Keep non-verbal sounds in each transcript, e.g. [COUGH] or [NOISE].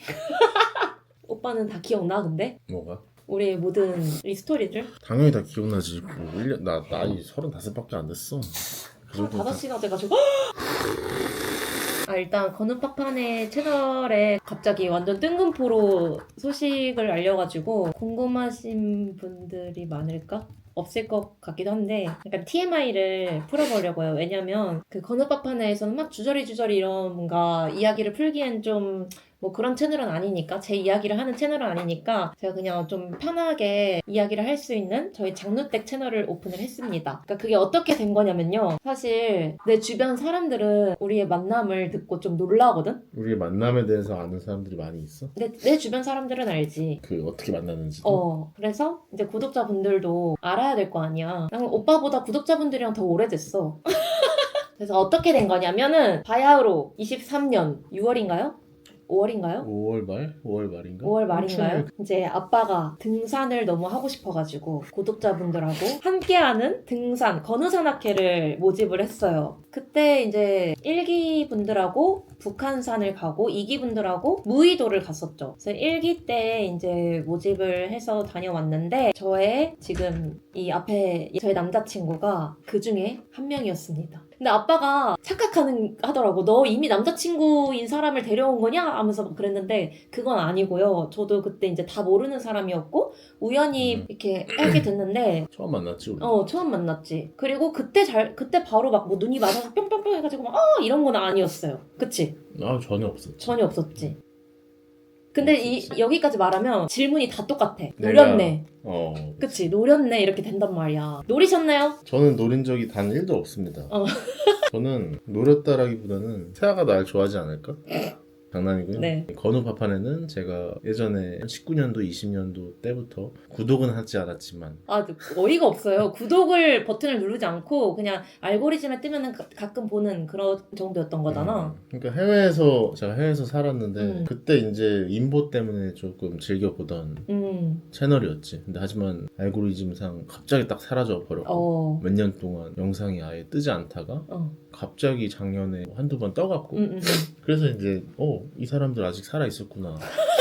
[LAUGHS] 오빠는 다 기억나 근데? 뭐가? 우리의 모든 이 스토리들? 당연히 다 기억나지. 뭐 1년 나 나이 35밖에 안 됐어. 그 정도 다- 5시가 돼가지고 [GASPS] 아 일단 건우파판의 채널에 갑자기 완전 뜬금포로 소식을 알려가지고 궁금하신 분들이 많을까? 없을 것 같기도 한데 약간 TMI를 풀어보려고요. 왜냐면 그 건우파판에서는 막 주저리 주저리 이런 뭔가 이야기를 풀기엔 좀 뭐 그런 채널은 아니니까 제 이야기를 하는 채널은 아니니까 제가 그냥 좀 편하게 이야기를 할 수 있는 저희 장누댁 채널을 오픈을 했습니다. 그러니까 그게 어떻게 된 거냐면요. 사실 내 주변 사람들은 우리의 만남을 듣고 좀 놀라거든. 우리의 만남에 대해서 아는 사람들이 많이 있어. 내, 내 주변 사람들은 알지. 그 어떻게 만났는지. 어, 그래서 이제 구독자분들도 알아야 될 거 아니야. 난 오빠보다 구독자분들이랑 더 오래됐어. [LAUGHS] 그래서 어떻게 된 거냐면은 바야흐로 23년 6월인가요? 5월인가요? 5월 말? 5월 말인가? 5월 말인가요? 이제 아빠가 등산을 너무 하고 싶어가지고 구독자분들하고 함께하는 등산 건우산악회를 모집을 했어요. 그때 이제 1기 분들하고 북한산을 가고 2기 분들하고 무의도를 갔었죠. 그래서 1기 때 이제 모집을 해서 다녀왔는데 저의 지금 이 앞에 저의 남자친구가 그 중에 한 명이었습니다. 근데 아빠가 착각하는 하더라고. 너 이미 남자친구인 사람을 데려온 거냐? 하면서 막 그랬는데 그건 아니고요. 저도 그때 이제 다 모르는 사람이었고 우연히 음. 이렇게 알게 됐는데 [CLEARS THROAT] 처음 만났지 우리. 어 처음 만났지. 그리고 그때 잘 그때 바로 막 뭐 눈이 맞아서 뿅뿅뿅 해가지고 막아 이런 건 아니었어요. 그치? 아 전혀 없었지. 전혀 없었지. 근데 이 없었지. 여기까지 말하면 질문이 다 똑같아. 노렸네. 어. 그치? 노렸네 이렇게 된단 말이야. 노리셨나요? 저는 노린 적이 단 1도 없습니다. 어. 저는 노렸다라기보다는 세아가 날 좋아하지 않을까? [LAUGHS] 장난이고요. 네. 건우 파판에는 제가 예전에 19년도, 20년도 때부터 구독은 하지 않았지만 아, 어이가 없어요. 구독을 버튼을 누르지 않고 그냥 알고리즘에 뜨면은 가, 가끔 보는 그런 정도였던 거잖아. 음, 그러니까 해외에서 제가 해외에서 살았는데 음. 그때 이제 인보 때문에 조금 즐겨 보던 음, 채널이었지. 근데 하지만 알고리즘상 갑자기 딱 사라져 버렸고 어, 몇 년 동안 영상이 아예 뜨지 않다가 어, 갑자기 작년에 한두 번 떠갖고 음, 음, 음. 그래서 이제 어이 사람들 아직 살아 있었구나. [LAUGHS]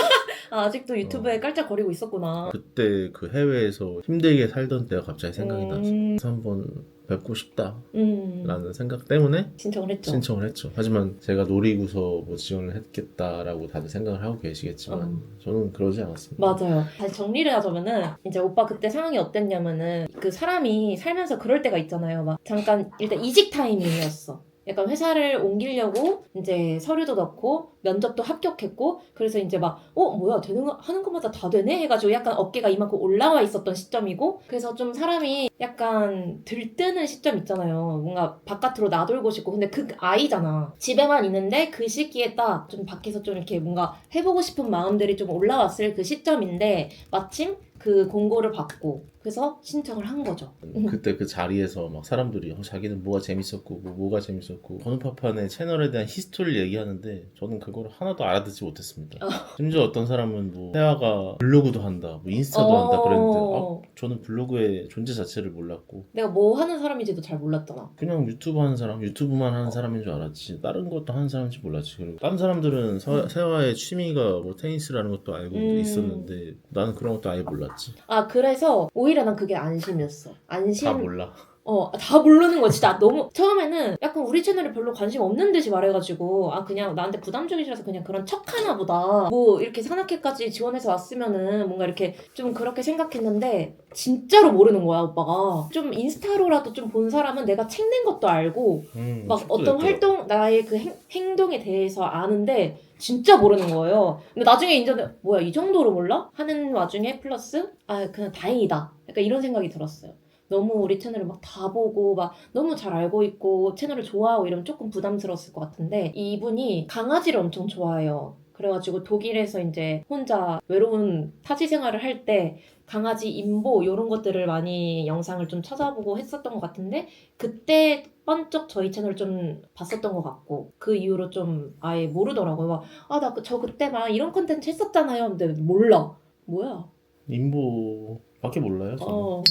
아, 아직도 유튜브에 어. 깔짝거리고 있었구나. 그때 그 해외에서 힘들게 살던 때가 갑자기 생각이 나서 음, 그래서 한번 뵙고 싶다라는 음, 생각 때문에 신청을 했죠. 신청을 했죠. 하지만 제가 노리고서 뭐 지원을 했겠다라고 다들 생각을 하고 계시겠지만 어. 저는 그러지 않았습니다. 맞아요. 다시 정리를 하자면은 이제 오빠 그때 상황이 어땠냐면은 그 사람이 살면서 그럴 때가 있잖아요. 막 잠깐 일단 이직 타이밍이었어. 약간 회사를 옮기려고 이제 서류도 넣고 면접도 합격했고 그래서 이제 막 어 뭐야 되는 거 하는 것마다 다 되네? 해가지고 약간 어깨가 이만큼 올라와 있었던 시점이고 그래서 좀 사람이 약간 들뜨는 시점 있잖아요. 뭔가 바깥으로 나돌고 싶고. 근데 그 아이잖아. 집에만 있는데 그 시기에 딱 좀 밖에서 좀 이렇게 뭔가 해보고 싶은 마음들이 좀 올라왔을 그 시점인데 마침 그 공고를 받고 그래서 신청을 한 거죠. 음. 그때 그 자리에서 막 사람들이 어, 자기는 뭐가 재밌었고 뭐, 뭐가 재밌었고 건우파판의 채널에 대한 히스토리를 얘기하는데 저는 그걸 하나도 알아듣지 못했습니다. 어. 심지어 어떤 사람은 뭐 세아가 블로그도 한다, 뭐 인스타도 어. 한다 그랬는데 아, 저는 블로그의 존재 자체를 몰랐고 내가 뭐 하는 사람인지도 잘 몰랐잖아. 그냥 유튜브 하는 사람, 유튜브만 하는 사람인 줄 알았지 다른 것도 하는 사람인지 몰랐지 그리고 다른 사람들은 서- 세아의 취미가 뭐 테니스라는 것도 알고 음. 있었는데 나는 그런 것도 아예 몰랐지 아 그래서 오히려 난 그게 안심이었어. 안심. 다 몰라 어, 다 모르는 거 진짜 너무 처음에는 약간 우리 채널에 별로 관심 없는 듯이 말해가지고 아 그냥 나한테 부담적이라서 그냥 그런 척 하나 보다 뭐 이렇게 산악회까지 지원해서 왔으면은 뭔가 이렇게 좀 그렇게 생각했는데 진짜로 모르는 거야 오빠가 좀 인스타로라도 좀 본 사람은 내가 책낸 것도 알고 음, 막 어떤. 활동 나의 그 행, 행동에 대해서 아는데 진짜 모르는 거예요. 근데 나중에 이제 뭐야 이 정도로 몰라? 하는 와중에 플러스 아 그냥 다행이다. 약간 이런 생각이 들었어요. 너무 우리 채널을 막 다 보고 막 너무 잘 알고 있고 채널을 좋아하고 이러면 조금 부담스러웠을 것 같은데 이분이 강아지를 엄청 좋아해요. 그래가지고 독일에서 이제 혼자 외로운 타지 생활을 할 때 강아지 인보 이런 것들을 많이 영상을 좀 찾아보고 했었던 것 같은데 그때 번쩍 저희 채널 좀 봤었던 것 같고 그 이후로 좀 아예 모르더라고요. 아 나 저 그때 막 이런 컨텐츠 했었잖아요. 근데 몰라. 뭐야? 인보밖에 몰라요 저는 어.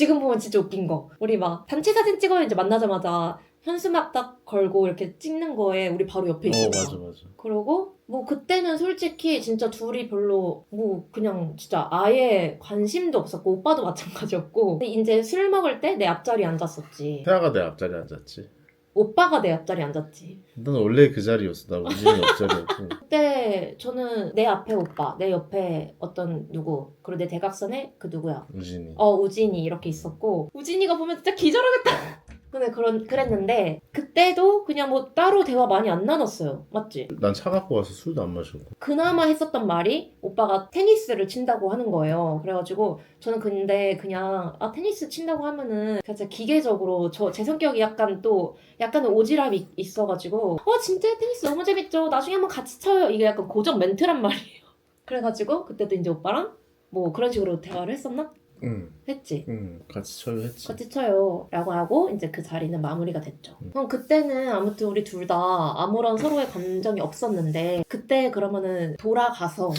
지금 보면 진짜 웃긴 거. 우리 막 단체 사진 찍어요. 이제 만나자마자 현수막 딱 걸고 이렇게 찍는 거에 우리 바로 옆에 어 있어. 맞아 맞아. 그러고 뭐 그때는 솔직히 진짜 둘이 별로 뭐 그냥 진짜 아예 관심도 없었고 오빠도 [LAUGHS] 마찬가지였고 근데 이제 술 먹을 때 내 앞자리에 앉았었지. 태아가 내 앞자리에 앉았지. 오빠가 내 앞자리에 앉았지. 난 원래 그 자리였어. 나 우진이 옆자리였고. [LAUGHS] 그때 저는 내 앞에 오빠, 내 옆에 어떤 누구, 그리고 내 대각선에 그 누구야? 우진이. 어 우진이 이렇게 있었고 우진이가 보면 진짜 기절하겠다. 근데 그런 그랬는데 그때도 그냥 뭐 따로 대화 많이 안 나눴어요. 맞지? 난 차 갖고 와서 술도 안 마셨고. 그나마 했었던 말이 오빠가 테니스를 친다고 하는 거예요. 그래가지고 저는 근데 그냥 아 테니스 친다고 하면은 진짜 기계적으로 저 제 성격이 약간 또 약간 오지랖이 있어가지고 어 진짜 테니스 너무 재밌죠. 나중에 한번 같이 쳐요. 이게 약간 고정 멘트란 말이에요. [LAUGHS] 그래가지고 그때도 이제 오빠랑 뭐 그런 식으로 대화를 했었나? 응. 했지. 응. 같이 쳐요 했지. 같이 쳐요. 라고 하고 이제 그 자리는 마무리가 됐죠. 음. 그럼 그때는 아무튼 우리 둘 다 아무런 서로의 감정이 없었는데 그때 그러면은 돌아가서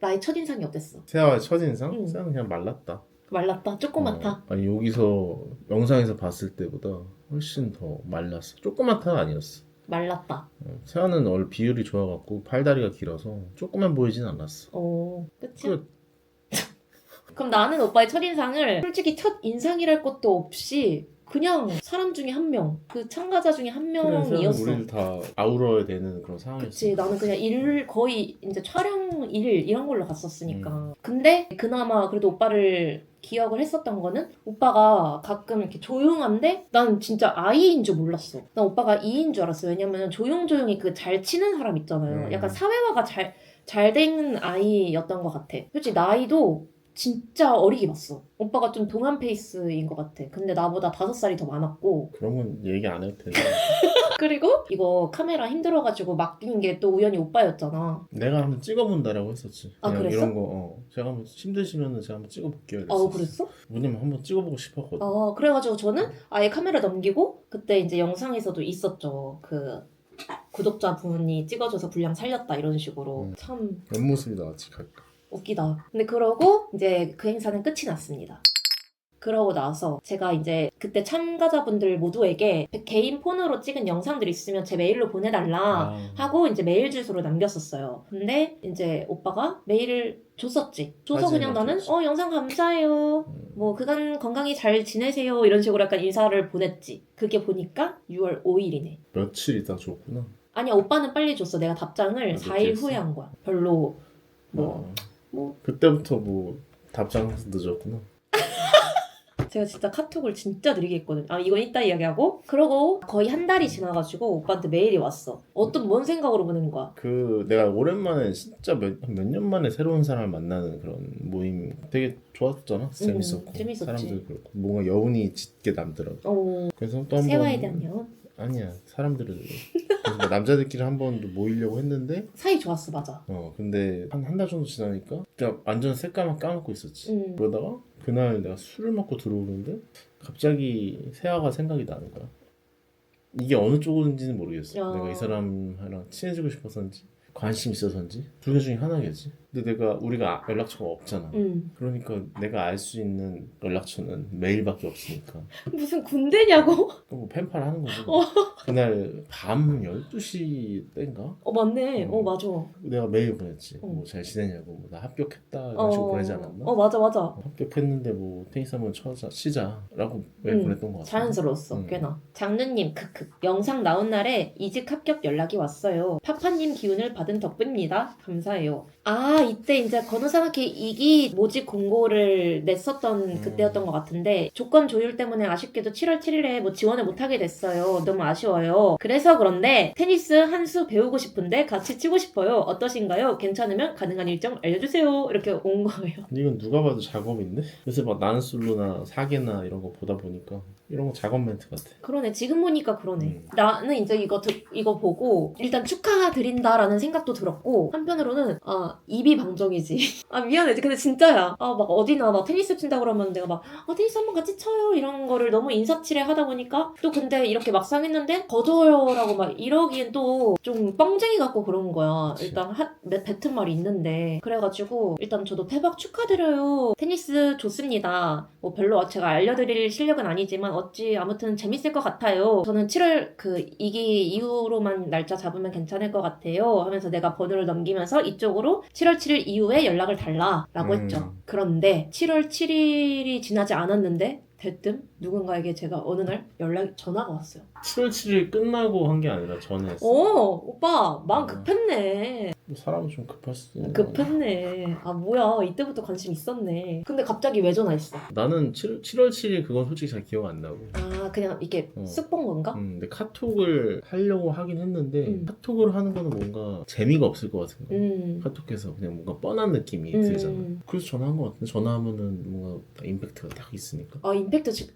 나의 첫인상이 어땠어? 세아의 첫인상? 응. 세아는 그냥 말랐다. 말랐다? 조그맣다? 어, 아니 여기서 영상에서 봤을 때보다 훨씬 더 말랐어. 조그맣다가 아니었어. 말랐다. 어, 세아는 원래 비율이 좋아갖고 팔다리가 길어서 조그만 보이진 않았어. 어, 끝이야? 끝. 그럼 나는 오빠의 첫인상을 솔직히 첫인상이랄 것도 없이 그냥 사람 중에 한 명, 그 참가자 중에 한 명이었어. 우리를 다 아우러야 되는 그런 상황이었어. 그치 나는 그냥 일 거의 이제 촬영 일 이런 걸로 갔었으니까 음. 근데 그나마 그래도 오빠를 기억을 했었던 거는 오빠가 가끔 이렇게 조용한데 난 진짜 아이인 줄 몰랐어 난 오빠가 이인 줄 알았어 왜냐면 조용조용히 그 잘 치는 사람 있잖아요 음. 약간 사회화가 잘 잘 된 아이였던 것 같아 솔직히 나이도 진짜 어리게 봤어 오빠가 좀 동안 페이스인 것 같아 근데 나보다 다섯 살이 더 많았고 건 얘기 안 해도 되는데 [LAUGHS] 그리고 이거 카메라 힘들어가지고 맡긴 게 또 우연히 오빠였잖아 내가 한번 찍어본다라고 했었지. 아, 그냥 그랬어? 이런 거 어. 제가 한번 힘드시면은 제가 한번 찍어볼게요. 아 이랬었어. 그랬어? 왜냐면 한번 찍어보고 싶었거든. 아 그래가지고 저는 아예 카메라 넘기고 그때 이제 영상에서도 있었죠 그 구독자분이 찍어줘서 분량 살렸다 이런 식으로 음. 참 옆모습이 나왔지 갈까. 웃기다 근데 그러고 이제 그 행사는 끝이 났습니다 그러고 나서 제가 이제 그때 참가자분들 모두에게 개인 폰으로 찍은 영상들 있으면 제 메일로 보내달라 아. 하고 이제 메일 주소를 남겼었어요. 근데 이제 오빠가 메일을 줬었지. 줘서 그냥 나는. 어 영상 감사해요. 음. 뭐 그간 건강히 잘 지내세요 이런 식으로 약간 인사를 보냈지. 그게 보니까 6월 5일이네. 며칠 있다 줬구나. 아니야 오빠는 빨리 줬어. 내가 답장을 아, 4일 늦게 했어? 후에 한 거야. 별로 뭐 어. 뭐. 그때부터 뭐 답장 늦었구나. [LAUGHS] 제가 진짜 카톡을 진짜 느리게 했거든. 아 이건 이따 이야기하고 그러고 거의 한 달이 지나가지고 오빠한테 메일이 왔어. 어떤 뭔 생각으로 보내는 거야? 그 내가 오랜만에 진짜 몇년 만에 새로운 사람을 만나는 그런 모임 되게 좋았잖아. 재밌었고 음, 재밌었지. 사람들 그렇고 뭔가 여운이 짙게 남더라고. 어 그래서 또 한번 세화에 대한 연 아니야 사람들을 [LAUGHS] 그래서 뭐 남자들끼리 한 번 모이려고 했는데 사이 좋았어 맞아. 어 근데 한 한 달 정도 지나니까 그냥 완전 색깔만 까먹고 있었지. 음. 그러다가 그날 내가 술을 먹고 들어오는데 갑자기 세아가 생각이 나는 거야. 이게 어느 쪽인지는 모르겠어. 야. 내가 이 사람이랑 친해지고 싶어서인지 관심 있어서인지 두 개 중에 하나겠지. 근데 내가 우리가 연락처가 없잖아. 음. 그러니까 내가 알 수 있는 연락처는 메일밖에 없으니까 [LAUGHS] 무슨 군대냐고? 뭐 펜팔 하는 거지. 어. 그날 밤 12시 때인가? 어 맞네. 음. 어 맞아. 내가 메일 보냈지. 어. 뭐잘 지내냐고 뭐 나 합격했다 이런 식으로 보내지 않았나? 어 맞아 맞아. 합격했는데 뭐 테니스 한번 쳐자 치자라고 메일 음, 보냈던 것 같아. 자연스러웠어 음. 꽤나. 장르님 크크. 영상 나온 날에 이직 합격 연락이 왔어요. 파파님 기운을 받은 덕분입니다. 감사해요. 아 이때 이제 건우산학회 이기 모집 공고를 냈었던 음. 그때였던 것 같은데 조건 조율 때문에 아쉽게도 7월 7일에 뭐 지원을 못하게 됐어요. 너무 아쉬워요. 그래서 그런데 테니스 한 수 배우고 싶은데 같이 치고 싶어요. 어떠신가요? 괜찮으면 가능한 일정 알려주세요. 이렇게 온 거예요. 이건 누가 봐도 작업인데? 요새 막 나는 솔로나 사계나 이런 거 보다 보니까 이런 거 작업 멘트 같아. 그러네. 지금 보니까 그러네. 음. 나는 이제 이거 듣, 이거 보고 일단 축하드린다라는 생각 생각도 들었고 한편으로는 아 입이 방정이지. [LAUGHS] 아 미안해. 근데 진짜야. 아 막 어디나 막 테니스 친다 그러면 내가 막 아, 테니스 한번 같이 쳐요. 이런 거를 너무 인사치레 하다 보니까 또 근데 이렇게 막상 했는데 거절하고 막 이러기엔 또 좀 뻥쟁이 같고 그런 거야. 일단 한, 몇 뱉은 말이 있는데. 그래가지고 일단 저도 패박 축하드려요. 테니스 좋습니다. 뭐 별로 제가 알려드릴 실력은 아니지만 어찌 아무튼 재밌을 것 같아요. 저는 7월 그 이기 이후로만 날짜 잡으면 괜찮을 것 같아요. 하면서 내가 번호를 넘기면서 이쪽으로 7월 7일 이후에 연락을 달라라고 음. 했죠 그런데 7월 7일이 지나지 않았는데 대뜸 누군가에게 제가 어느 날 연락 전화가 왔어요. 7월 7일 끝나고 한 게 아니라 전에 했어. 어, 오빠 마음 어. 급했네. 뭐 사람은 좀 급할 수 있는 급했네. 아 뭐야 이때부터 관심 있었네. 근데 갑자기 왜 전화했어? 나는 7, 7월 7일 그건 솔직히 잘 기억 안 나고 아 그냥 이게 어. 쓱 본 건가? 음, 근데 카톡을 하려고 하긴 했는데 음. 카톡을 하는 거는 뭔가 재미가 없을 것 같은 거야 음. 카톡에서 그냥 뭔가 뻔한 느낌이 음. 들잖아 그래서 전화한 것 같은데 전화하면은 뭔가 딱 임팩트가 딱 있으니까 아 임팩트 지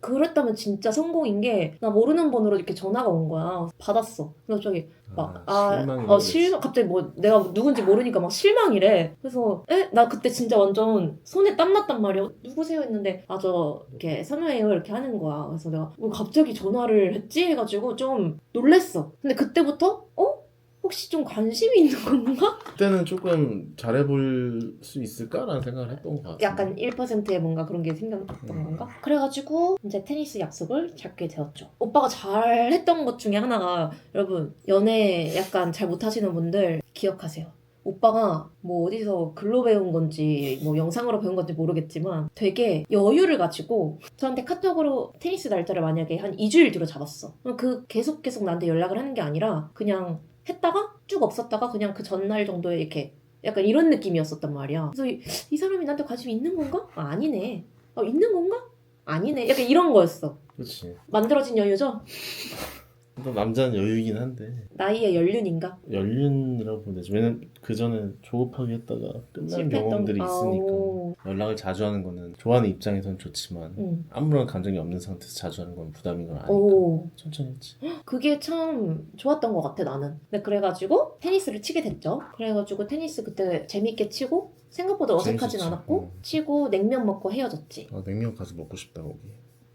그랬다면 진짜 성공인 게 나 모르는 번호로 이렇게 전화가 온 거야. 받았어. 그래서 저기 막, 아, 실망이 어, 갑자기 뭐, 내가 누군지 모르니까 막 실망이래. 그래서, 에? 나 그때 진짜 완전 손에 땀 났단 말이야. 누구세요? 했는데, 아, 저, 이렇게 선호해요. 이렇게 하는 거야. 그래서 내가, 뭐 갑자기 전화를 했지? 해가지고 좀 놀랬어. 근데 그때부터, 어? 혹시 좀 관심이 있는 건가? 그때는 조금 잘해볼 수 있을까라는 생각을 했던 것 같아 약간 1%의 뭔가 그런 게 생겼던 음. 건가? 그래가지고 이제 테니스 약속을 잡게 되었죠. 오빠가 잘 했던 것 중에 하나가 여러분 연애 약간 잘 못하시는 분들 기억하세요. 오빠가 뭐 어디서 글로 배운 건지 뭐 영상으로 배운 건지 모르겠지만 되게 여유를 가지고 저한테 카톡으로 테니스 날짜를 만약에 한 2주일 뒤로 잡았어. 그럼 그 계속 계속 나한테 연락을 하는 게 아니라 그냥 했다가 쭉 없었다가 그냥 그 전날 정도에 이렇게 약간 이런 느낌이었었단 말이야. 그래서 이, 이 사람이 나한테 관심이 있는 건가? 아, 아니네. 어, 있는 건가? 아니네. 약간 이런 거였어. 그렇지 만들어진 여유죠? 또 남자는 여유이긴 한데 나이의 연륜인가? 연륜이라고 보면 되지 왜냐면 그 전에 조급하게 했다가 끝난 실패했던 경험들이 아, 있으니까 오. 연락을 자주 하는 거는 좋아하는 입장에선 좋지만 응. 아무런 감정이 없는 상태에서 자주 하는 건 부담인 걸 아니까 오. 천천히 했지 [GASPS] 그게 참 좋았던 것 같아, 나는. 근데 그래가지고 테니스를 치게 됐죠. 그래가지고 테니스 그때 재밌게 치고 생각보다 어색하진 재밌었지. 않았고 응. 치고 냉면 먹고 헤어졌지. 아 냉면 가서 먹고 싶다 거기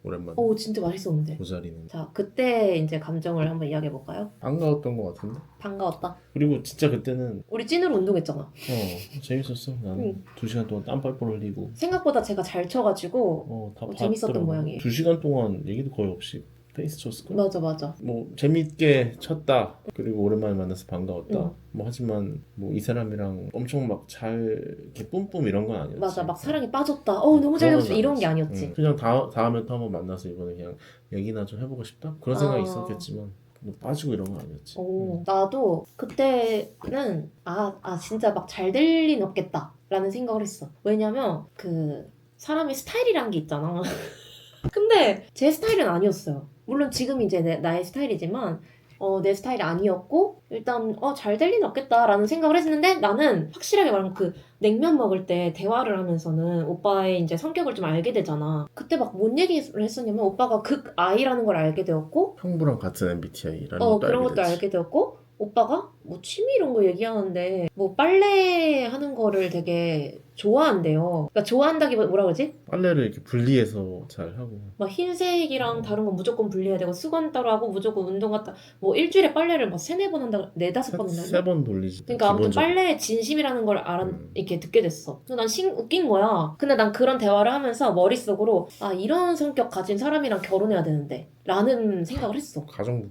오랜만에 오, 진짜 맛있었는데. 그 자리는 자, 그때 이제 감정을 한번 이야기해 볼까요? 반가웠던 것 같은데 반가웠다. 그리고 진짜 그때는 우리 찐으로 운동했잖아. 어 재밌었어 나는 응. 두 시간 동안 땀 뻘뻘 흘리고 생각보다 제가 잘 쳐가지고 어다 어, 재밌었던 모양이에요. 두 시간 동안 얘기도 거의 없이 테니스 쳤을걸 맞아 맞아. 뭐 재밌게 쳤다. 그리고 오랜만에 만나서 반가웠다. 응. 뭐 하지만 뭐 이 사람이랑 엄청 막 잘 이렇게 뿜뿜 이런 건 아니었지. 맞아 막 사랑에 빠졌다. 어 너무 잘 그런 건 이런 게 아니었지. 응. 그냥 다, 다음에 또 한번 만나서 이번에 그냥 얘기나 좀 해보고 싶다? 그런 생각이 아. 있었겠지만 뭐 빠지고 이런 건 아니었지. 오 나도 그때는 아, 아 진짜 막 잘될 리는 없겠다 라는 생각을 했어. 왜냐면 그 사람의 스타일이란 게 있잖아. [LAUGHS] 근데 제 스타일은 아니었어요 물론 지금 이제 내, 나의 스타일이지만 어, 내 스타일이 아니었고 일단 어, 잘 될 리는 없겠다라는 생각을 했는데 나는 확실하게 말하면 그 냉면 먹을 때 대화를 하면서는 오빠의 이제 성격을 좀 알게 되잖아. 그때 막 뭔 얘기를 했었냐면 오빠가 극 아이라는 걸 알게 되었고 형부랑 같은 MBTI라는 어 것도 그런 알게 것도 됐지. 알게 되었고 오빠가 뭐 취미 이런 거 얘기하는데 뭐 빨래 하는 거를 되게 좋아한대요. 그러니까 좋아한다기보다 뭐라 그러지? 빨래를 이렇게 분리해서 잘 하고 막 흰색이랑 다른 건 무조건 분리해야 되고 수건 따로 하고 무조건 운동 갔다 뭐 일주일에 빨래를 막 세네 번 한다 네다섯 번 한다. 세 번 돌리지 그러니까 아무튼 기본적으로. 빨래의 진심이라는 걸 알아 음. 이렇게 듣게 됐어. 그래서 난 신, 웃긴 거야. 근데 난 그런 대화를 하면서 머릿속으로 아 이런 성격 가진 사람이랑 결혼해야 되는데 라는 생각을 했어. 가정부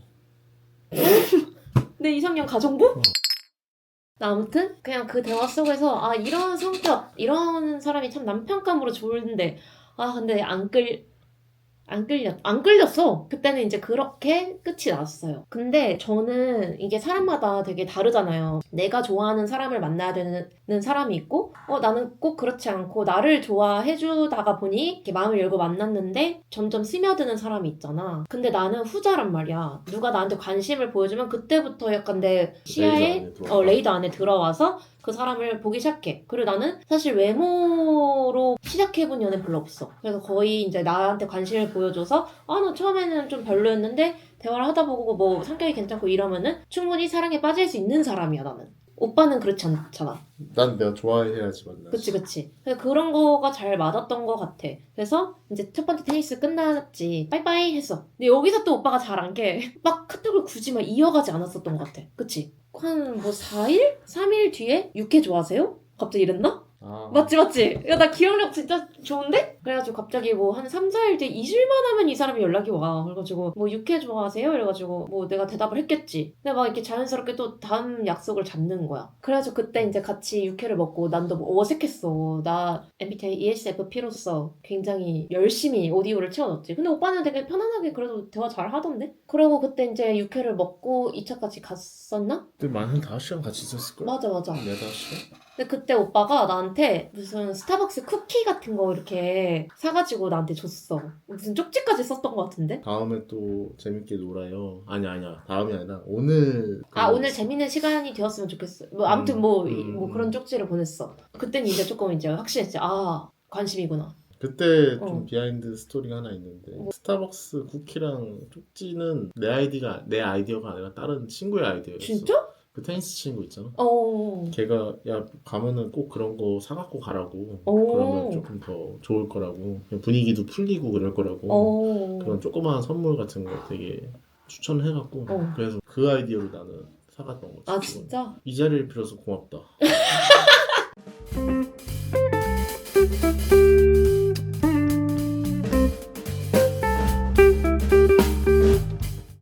[LAUGHS] 내 이상형 가정부? 아무튼 그냥 그 대화 속에서 아 이런 성격 이런 사람이 참 남편감으로 좋은데 아 근데 안 끌 안 끌렸 안 끌렸어. 그때는 이제 그렇게 끝이 났어요. 근데 저는 이게 사람마다 되게 다르잖아요. 내가 좋아하는 사람을 만나야 되는 사람이 있고 어 나는 꼭 그렇지 않고 나를 좋아해 주다가 보니 이렇게 마음을 열고 만났는데 점점 스며드는 사람이 있잖아. 근데 나는 후자란 말이야. 누가 나한테 관심을 보여주면 그때부터 약간 내 시야에 레이더 안에. 어, 레이더 안에 들어와서 그 사람을 보기 시작해. 그리고 나는 사실 외모로 시작해본 연애 별로 없어. 그래서 거의 이제 나한테 관심을 보여줘서 아, 나 처음에는 좀 별로였는데 대화를 하다 보고 뭐 성격이 괜찮고 이러면은 충분히 사랑에 빠질 수 있는 사람이야, 나는. 오빠는 그렇지 않잖아. 난 내가 좋아해야지 만나. 그치 그치. 그래서 그런 거가 잘 맞았던 것 같아. 그래서 이제 첫 번째 테니스 끝났지. 빠이빠이 했어. 근데 여기서 또 오빠가 잘한 게 [LAUGHS] 막 카톡을 굳이 막 이어가지 않았었던 것 같아. 그치? 한 뭐 4일? 3일 뒤에 육회 좋아하세요? 갑자기 이랬나? 아, 맞지 맞지? 야 나 기억력 진짜 좋은데? 그래가지고 갑자기 뭐 한 3, 4일 뒤에 2주일만 하면 이 사람이 연락이 와 그래가지고 뭐 육회 좋아하세요? 이래가지고 뭐 내가 대답을 했겠지 근데 막 이렇게 자연스럽게 또 다음 약속을 잡는 거야 그래가지고 그때 이제 같이 육회를 먹고 난 너무 어색했어 나 MBTI ESFP로서 굉장히 열심히 오디오를 채워넣었지 근데 오빠는 되게 편안하게 그래도 대화 잘 하던데? 그러고 그때 이제 육회를 먹고 2차까지 갔었나? 그때 만한 5시간 같이 있었을걸? 맞아 맞아 네, 5시간? 근데 그때 오빠가 나한테 무슨 스타벅스 쿠키 같은 거 이렇게 사가지고 나한테 줬어. 무슨 쪽지까지 썼던 것 같은데? 다음에 또 재밌게 놀아요. 아니 아니야. 다음이 아니라 오늘 아그 오늘 재밌는 시간이 되었으면 좋겠어. 뭐 아무튼 뭐, 이- 음, 뭐 음. 그런 쪽지를 보냈어. 그때는 이제 조금 이제 확실했지. 아 관심이구나. 그때 좀 어. 비하인드 스토리가 하나 있는데 뭐. 스타벅스 쿠키랑 쪽지는 내 아이디가 내 아이디어가 아니라 다른 친구의 아이디어였어. 진짜? 그 테니스 친구 있잖아. 어. 걔가 야 가면은 꼭 그런 거 사갖고 가라고. 오. 그러면 조금 더 좋을 거라고. 분위기도 풀리고 그럴 거라고. 어. 그런 조그마한 선물 같은 거 되게 추천해갖고 어. 그래서 그 아이디어로 나는 사갔던 거지. 아 그건. 진짜? 이 자리를 빌어서 고맙다. [LAUGHS]